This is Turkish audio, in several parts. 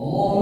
Allahu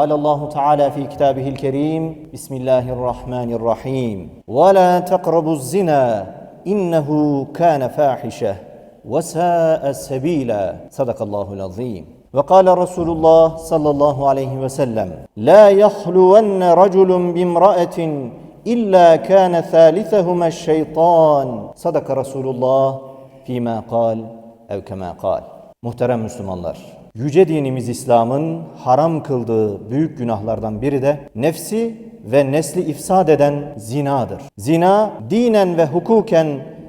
قال الله تعالى في كتابه الكريم بسم الله الرحمن الرحيم. ولا تقربوا الزنا انه كان فاحشه وساء سبيلا. صدق الله العظيم. وقال رسول الله صلى الله عليه وسلم لا يخلون رجل بامرأة إلا كان ثالثهما الشيطان. صدق رسول الله فيما قال ev kema kal. Muhterem Müslümanlar, yüce dinimiz İslam'ın haram kıldığı büyük günahlardan biri de nefsi ve nesli ifsad eden zinadır. Zina dinen ve hukuken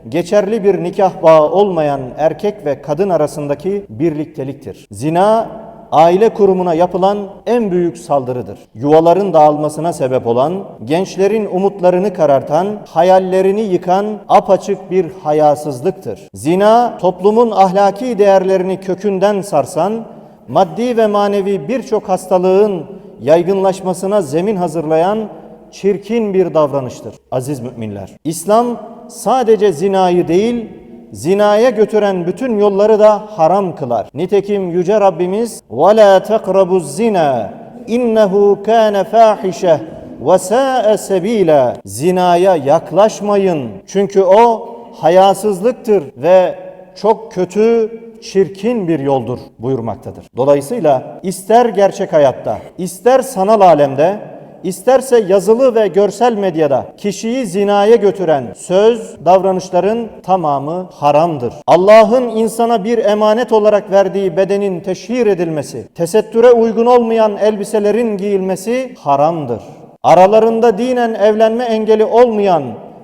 geçerli bir nikah bağı olmayan erkek ve kadın arasındaki birlikteliktir. Zina aile kurumuna yapılan en büyük saldırıdır. Yuvaların dağılmasına sebep olan, gençlerin umutlarını karartan, hayallerini yıkan apaçık bir hayasızlıktır. Zina toplumun ahlaki değerlerini kökünden sarsan, maddi ve manevi birçok hastalığın yaygınlaşmasına zemin hazırlayan çirkin bir davranıştır. Aziz müminler, İslam sadece zinayı değil, zinaya götüren bütün yolları da haram kılar. Nitekim yüce Rabbimiz وَلَا تَقْرَبُوا الزِّنَا اِنَّهُ كَانَ فَاحِشَةً وَسَاءَ سَب۪يلًا Zinaya yaklaşmayın. Çünkü o hayasızlıktır ve çok kötü, çirkin bir yoldur buyurmaktadır. Dolayısıyla ister gerçek hayatta, ister sanal alemde İsterse yazılı ve görsel medyada kişiyi zinaya götüren söz, davranışların tamamı haramdır. Allah'ın insana bir emanet olarak verdiği bedenin teşhir edilmesi, tesettüre uygun olmayan elbiselerin giyilmesi haramdır. Aralarında dinen evlenme engeli olmayan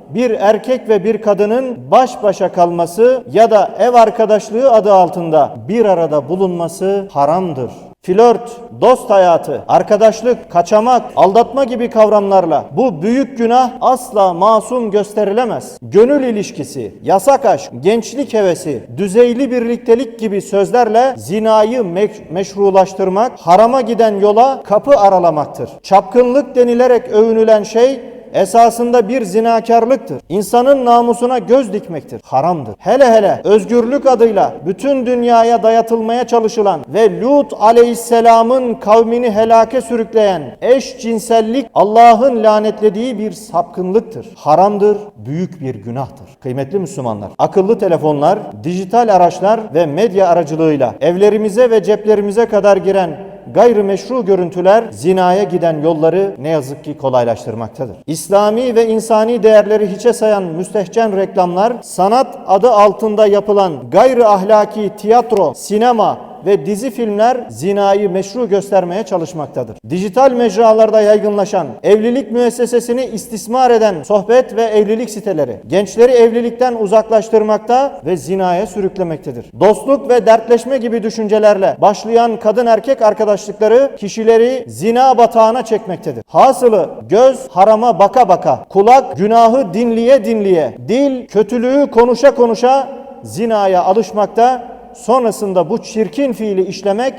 bir erkek ve bir kadının baş başa kalması ya da ev arkadaşlığı adı altında bir arada bulunması haramdır. Flört, dost hayatı, arkadaşlık, kaçamak, aldatma gibi kavramlarla bu büyük günah asla masum gösterilemez. Gönül ilişkisi, yasak aşk, gençlik hevesi, düzeyli birliktelik gibi sözlerle zinayı me- meşrulaştırmak, harama giden yola kapı aralamaktır. Çapkınlık denilerek övünülen şey esasında bir zinakarlıktır. İnsanın namusuna göz dikmektir. Haramdır. Hele hele özgürlük adıyla bütün dünyaya dayatılmaya çalışılan ve Lut aleyhisselamın kavmini helake sürükleyen eşcinsellik Allah'ın lanetlediği bir sapkınlıktır. Haramdır, büyük bir günahtır. Kıymetli Müslümanlar, akıllı telefonlar, dijital araçlar ve medya aracılığıyla evlerimize ve ceplerimize kadar giren gayrimeşru görüntüler zinaya giden yolları ne yazık ki kolaylaştırmaktadır. İslami ve insani değerleri hiçe sayan müstehcen reklamlar, sanat adı altında yapılan gayri ahlaki tiyatro, sinema ve dizi filmler zinayı meşru göstermeye çalışmaktadır. Dijital mecralarda yaygınlaşan, evlilik müessesesini istismar eden sohbet ve evlilik siteleri, gençleri evlilikten uzaklaştırmakta ve zinaya sürüklemektedir. Dostluk ve dertleşme gibi düşüncelerle başlayan kadın erkek arkadaşlıkları kişileri zina batağına çekmektedir. Hasılı göz harama baka baka, kulak günahı dinliye dinliye, dil kötülüğü konuşa konuşa zinaya alışmakta sonrasında bu çirkin fiili işlemek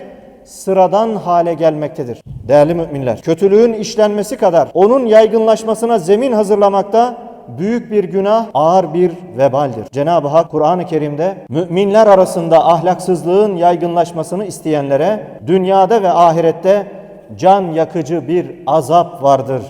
sıradan hale gelmektedir. Değerli müminler, kötülüğün işlenmesi kadar onun yaygınlaşmasına zemin hazırlamakta büyük bir günah, ağır bir vebaldir. Cenab-ı Hak Kur'an-ı Kerim'de müminler arasında ahlaksızlığın yaygınlaşmasını isteyenlere dünyada ve ahirette can yakıcı bir azap vardır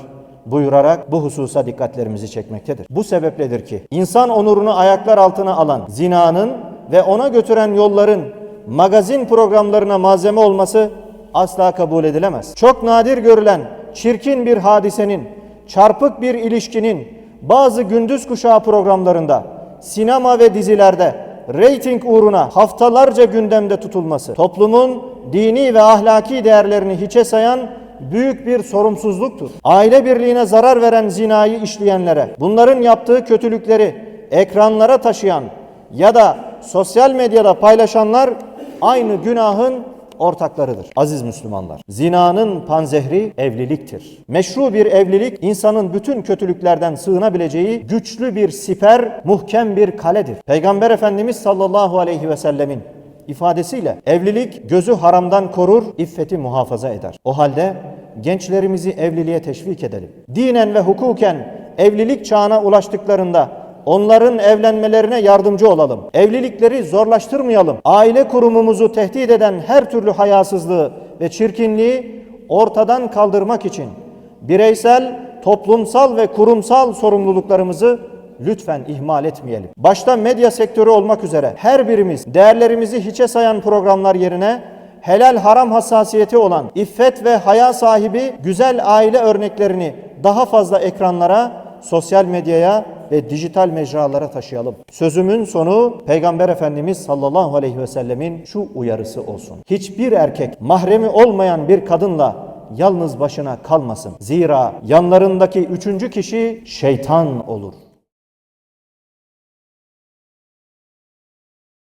buyurarak bu hususa dikkatlerimizi çekmektedir. Bu sebepledir ki insan onurunu ayaklar altına alan zinanın ve ona götüren yolların magazin programlarına malzeme olması asla kabul edilemez. Çok nadir görülen çirkin bir hadisenin, çarpık bir ilişkinin bazı gündüz kuşağı programlarında, sinema ve dizilerde reyting uğruna haftalarca gündemde tutulması, toplumun dini ve ahlaki değerlerini hiçe sayan büyük bir sorumsuzluktur. Aile birliğine zarar veren zinayı işleyenlere, bunların yaptığı kötülükleri ekranlara taşıyan ya da sosyal medyada paylaşanlar aynı günahın ortaklarıdır. Aziz Müslümanlar, zinanın panzehri evliliktir. Meşru bir evlilik insanın bütün kötülüklerden sığınabileceği güçlü bir siper, muhkem bir kaledir. Peygamber Efendimiz sallallahu aleyhi ve sellemin ifadesiyle evlilik gözü haramdan korur, iffeti muhafaza eder. O halde gençlerimizi evliliğe teşvik edelim. Dinen ve hukuken evlilik çağına ulaştıklarında onların evlenmelerine yardımcı olalım. Evlilikleri zorlaştırmayalım. Aile kurumumuzu tehdit eden her türlü hayasızlığı ve çirkinliği ortadan kaldırmak için bireysel, toplumsal ve kurumsal sorumluluklarımızı lütfen ihmal etmeyelim. Başta medya sektörü olmak üzere her birimiz değerlerimizi hiçe sayan programlar yerine helal haram hassasiyeti olan iffet ve haya sahibi güzel aile örneklerini daha fazla ekranlara, sosyal medyaya ve dijital mecralara taşıyalım. Sözümün sonu Peygamber Efendimiz sallallahu aleyhi ve sellemin şu uyarısı olsun. Hiçbir erkek mahremi olmayan bir kadınla yalnız başına kalmasın. Zira yanlarındaki üçüncü kişi şeytan olur.